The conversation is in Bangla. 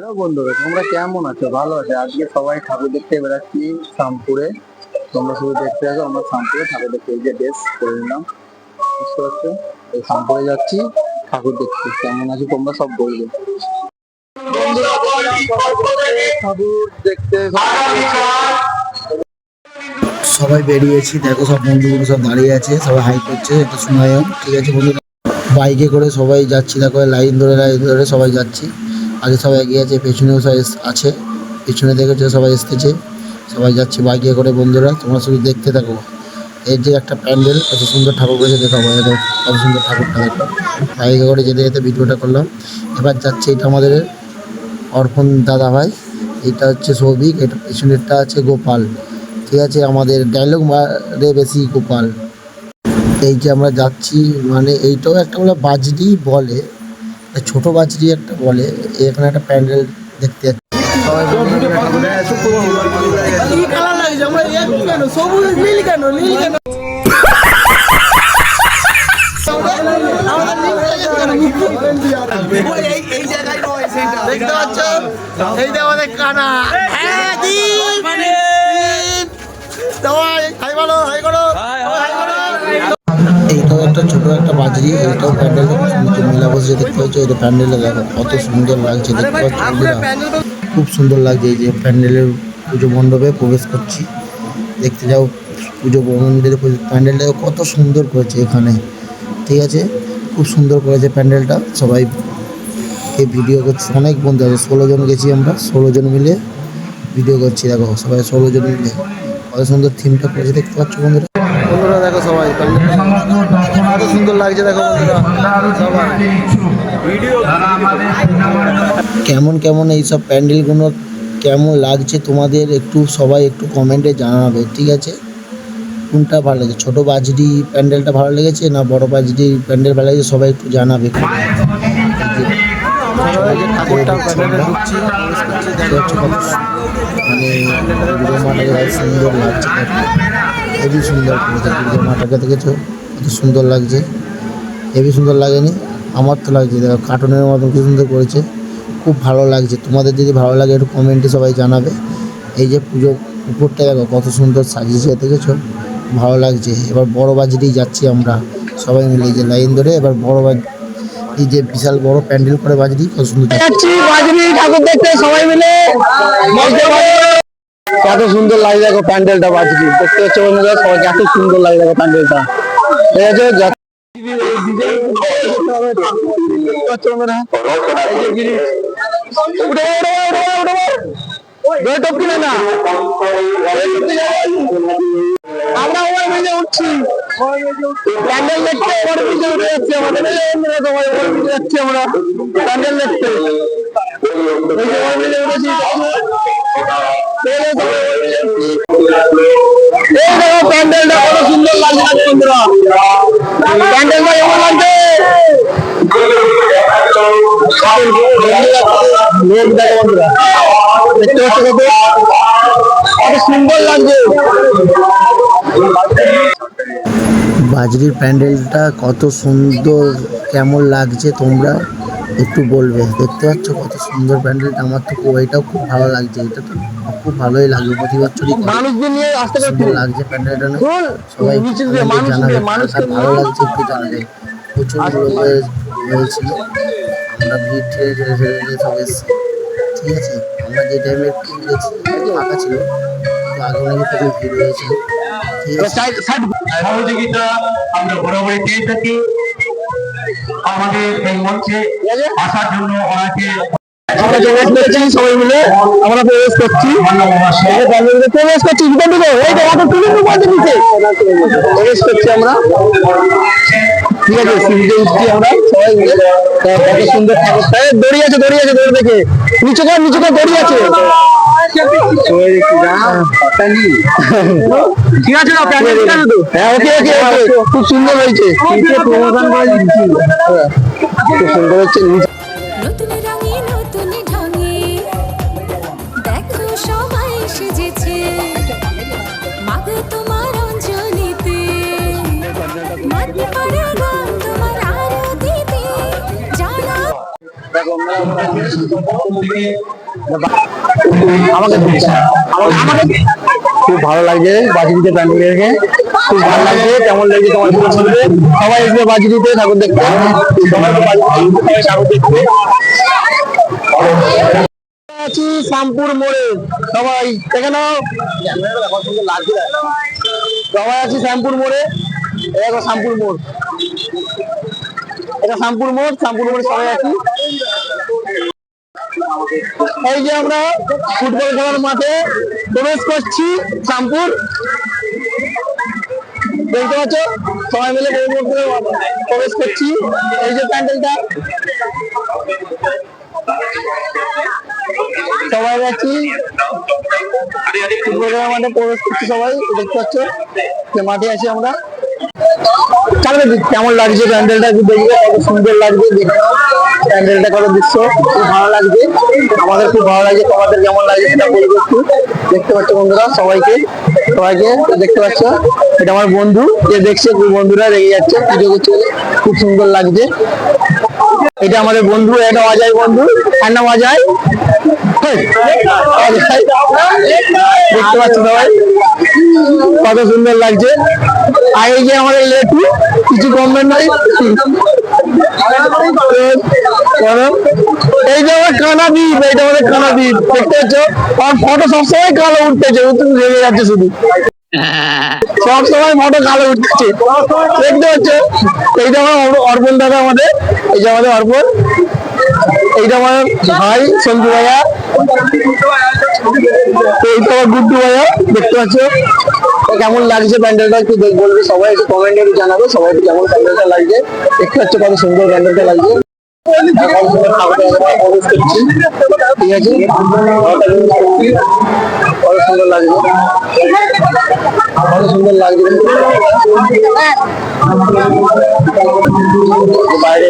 হ্যালো বন্ধুরা, তোমরা কেমন আছো? ভালো আছো? আজকে সবাই ঠাকুর দেখতে বেড়াচ্ছি শামপুরে তোমরা শুধু দেখতে আছো আমরা শামপুরে ঠাকুর দেখতে এই যে বেশ করে নিলাম। বুঝতে পারছ? এই শামপুরে যাচ্ছি, ঠাকুর দেখতে। কেমন আছো তোমরা সব বলবে। ঠাকুর দেখতে সবাই বেরিয়েছি, দেখো সব বন্ধুগুলো সব দাঁড়িয়ে আছে, সবাই হাই করছে, এটা সুনায়ন ঠিক আছে বন্ধুরা বাইকে করে সবাই যাচ্ছি, দেখো, লাইন ধরে লাইন ধরে সবাই যাচ্ছি। আগে সবাই এগিয়ে আছে, পেছনেও সবাই আছে। পেছনে দেখেছ সবাই এসতেছে সবাই যাচ্ছি বাইকে করে বন্ধুরা, তোমরা শুধু দেখতে থাকো। এর যে একটা প্যান্ডেল, কত সুন্দর ঠাকুর করেছে দেখাবো দেখো কত সুন্দর ঠাকুরটা, দেখো। বাইকে করে যেতে যেতে ভিডিওটা করলাম। এবার যাচ্ছে, এটা আমাদের অর্পণ দাদা ভাই এটা হচ্ছে সৌভিক, এটা পেছনেরটা আছে গোপাল। ঠিক আছে, আমাদের ডায়লগ মারে বেশি গোপাল। এই যে আমরা যাচ্ছি মানে এইটাও একটা বলে বাজরি বলে। ছোট বাজরি একটা বলে, এখানে একটা প্যান্ডেল দেখতে এইটাও একটা ছোট একটা বাজরি এইটাও প্যান্ডেল বসে দেখতে পাচ্ছ এটা প্যান্ডেলে দেখো, কত সুন্দর লাগছে, দেখতে পাচ্ছ? খুব সুন্দর লাগছে এই যে প্যান্ডেলের পুজো মণ্ডপে প্রবেশ করছি। দেখতে যাও, পুজো মন্দিরে প্যান্ডেলটা কত সুন্দর করেছে এখানে। ঠিক আছে? খুব সুন্দর করেছে প্যান্ডেলটা, সবাই এই ভিডিও করছি, অনেক বন্ধু আছে, ষোলো জন গেছি আমরা, ষোলো জন মিলে ভিডিও করছি, দেখো, সবাই ষোলো জন মিলে। কত সুন্দর থিমটা করেছে, দেখতে পাচ্ছ বন্ধুরা? বন্ধুরা দেখো সবাই কত সুন্দর লাগছে দেখো বন্ধুরা। সবাই। কেমন কেমন এইসব প্যান্ডেলগুলো কেমন লাগছে তোমাদের একটু সবাই একটু কমেন্টে জানাবে ঠিক আছে? কোনটা ভালো লেগেছে? ছোটো বাজরি প্যান্ডেলটা ভালো লেগেছে না বড় বাজরি প্যান্ডেল ভালো লেগেছে? সবাই একটু জানাবে। মানে সুন্দর লাগছে। হেবি সুন্দর দুর্গা দেখেছ? কত সুন্দর লাগছে। হেবি সুন্দর লাগেনি, আমার তো লাগছে, দেখো কার্টুনের মতন কি সুন্দর করেছে। খুব ভালো লাগছে, তোমাদের যদি ভালো লাগে একটু কমেন্টে সবাই জানাবে। এই যে পুজো উপরটা দেখো, কত সুন্দর সাজিয়েছে, দেখেছ? ভালো লাগছে, এবার বড় বাজারেই যাচ্ছি আমরা, সবাই মিলে যে লাইন ধরে এবার বড় বাজ এই যে বিশাল বড় প্যান্ডেল করে বাজারি কত সুন্দর। বাজরি ঠাকুর দেখতে সবাই মিলে কত সুন্দর লাগে দেখো প্যান্ডেলটা বাজরি দেখতে পাচ্ছ বন্ধুরা সবাই এত সুন্দর লাগে দেখো প্যান্ডেলটা ঠিক আছে না। প্যান্ডেল দেখতে ওর পিছে উঠে আমরা। প্যান্ডেল দেখতে। উঠেছি। এই প্যান্ডেলটা কত সুন্দর লাগছে বন্ধুরা। প্যান্ডেলটা কেমন লাগছে? লোক সুন্দর লাগছে। বাজরির প্যান্ডেলটা কত সুন্দর কেমন লাগছে তোমরা একটু বলবে। দেখতে পাচ্ছ কত সুন্দর প্যান্ডেলটা আমার তো এটাও খুব ভালো লাগছে এটা তো খুব ভালোই লাগবে প্রতি বছরই লাগছে প্যান্ডেলটা সবাই জানাবে। ভালো লাগছে একটু জানাবে। প্রচুর লোক হয়েছিল। আমরা ভিড় ঠেলে ঠেলে ঠেলে ঠেলে সব এসেছি। ঠিক আছে? আমরা যে টাইমে গেছি ফাঁকা ছিল। কিন্তু আগে অনেক প্রচুর ভিড় হয়েছে। সহযোগিতা আমরা বরাবরই পেয়ে থাকি আমাদের এই মঞ্চে আসার জন্য ওনাকে আমরা প্রবেশ করেছি সবাই মিলে আমরা প্রবেশ করছি প্রবেশ করছি প্রবেশ করছি আমরা ঠিক আছে সিঁড়িতে উঠছি আমরা সবাই মিলে। কত সুন্দর ঠাকুরটা দড়ি আছে দড়ি আছে দড়ি দেখে। নিচে কর নিচে কর দড়ি আছে। সবাই দেখছি যা ঠিক আছে না ঠিক আছে। হ্যাঁ ওকে ওকে ওকে। খুব সুন্দর হয়েছে। প্রমোশন করে দিচ্ছি হ্যাঁ, খুব সুন্দর হচ্ছে। আমাকে খুব ভালো লাগছে বাজি দিতে খুব ভালো কেমন তোমার সবাই বাজি দিতে ঠাকুর দেখতে। আছি শ্যামপুর মোড়ে। সবাই, দেখে নাও। সবাই আছি শ্যামপুর মোড়ে। এটা শ্যামপুর মোড়। এটা শ্যামপুর মোড়, শ্যামপুর মোড়ে সবাই আছি। এই যে আমরা ফুটবল খেলার মাঠে প্রবেশ করছি, শ্যামপুর। দেখতে পাচ্ছ, সবাই মিলে প্রবেশ করছি। এই যে প্যান্ডেলটা। সবাই যাচ্ছি। ফুটবল খেলার মাঠে প্রবেশ করছি সবাই, দেখতে পাচ্ছ। যে মাঠে আছি আমরা। দিক কেমন লাগছে প্যান্ডেলটা একটু দেখবে, কত সুন্দর লাগছে দেখে নাও প্যান্ডেলটা কত দৃশ্য? খুব ভালো লাগছে। আমাদের খুব ভালো লাগছে। তোমাদের কেমন লাগছে সেটা বলব একটু। দেখতে পাচ্ছ বন্ধুরা, সবাইকে? সবাইকে দেখতে পাচ্ছ? এটা আমার বন্ধু। যে দেখছে বন্ধুরা রেগে যাচ্ছে, পুজো করছে। খুব সুন্দর লাগছে। এটা আমাদের বন্ধু, এটা অজয় বন্ধু। তার নাম অজয়। দেখতে পাচ্ছ সবাই? কত সুন্দর লাগছে। আর এই যে আমাদের লেটু কিছু কমবেন নাই। এই এইটা আমাদের কানা দেখতে পাচ্ছ? ফটো সবসময় কালো উঠতেছে তুমি রেগে যাচ্ছে শুধু। সব সময় ফটো কালো উঠতেছে। দেখতে পাচ্ছ? এইটা আমার অর্পণ দাদা আমাদের, এই যে আমাদের অর্পণ। এইটা আমার ভাই, সঞ্জু ভাইয়া। এইটা আমার গুড্ডু ভাইয়া, দেখতে পাচ্ছ? কেমন লাগছে প্যান্ডেলটা একটু বলবে। সবাই একটু কমেন্টে একটু জানাবে। সবাই একটু কেমন প্যান্ডেলটা লাগছে। দেখতে পাচ্ছ কত সুন্দর প্যান্ডেলটা লাগছে। ঠিক আছে? সুন্দর সুন্দর বাইরে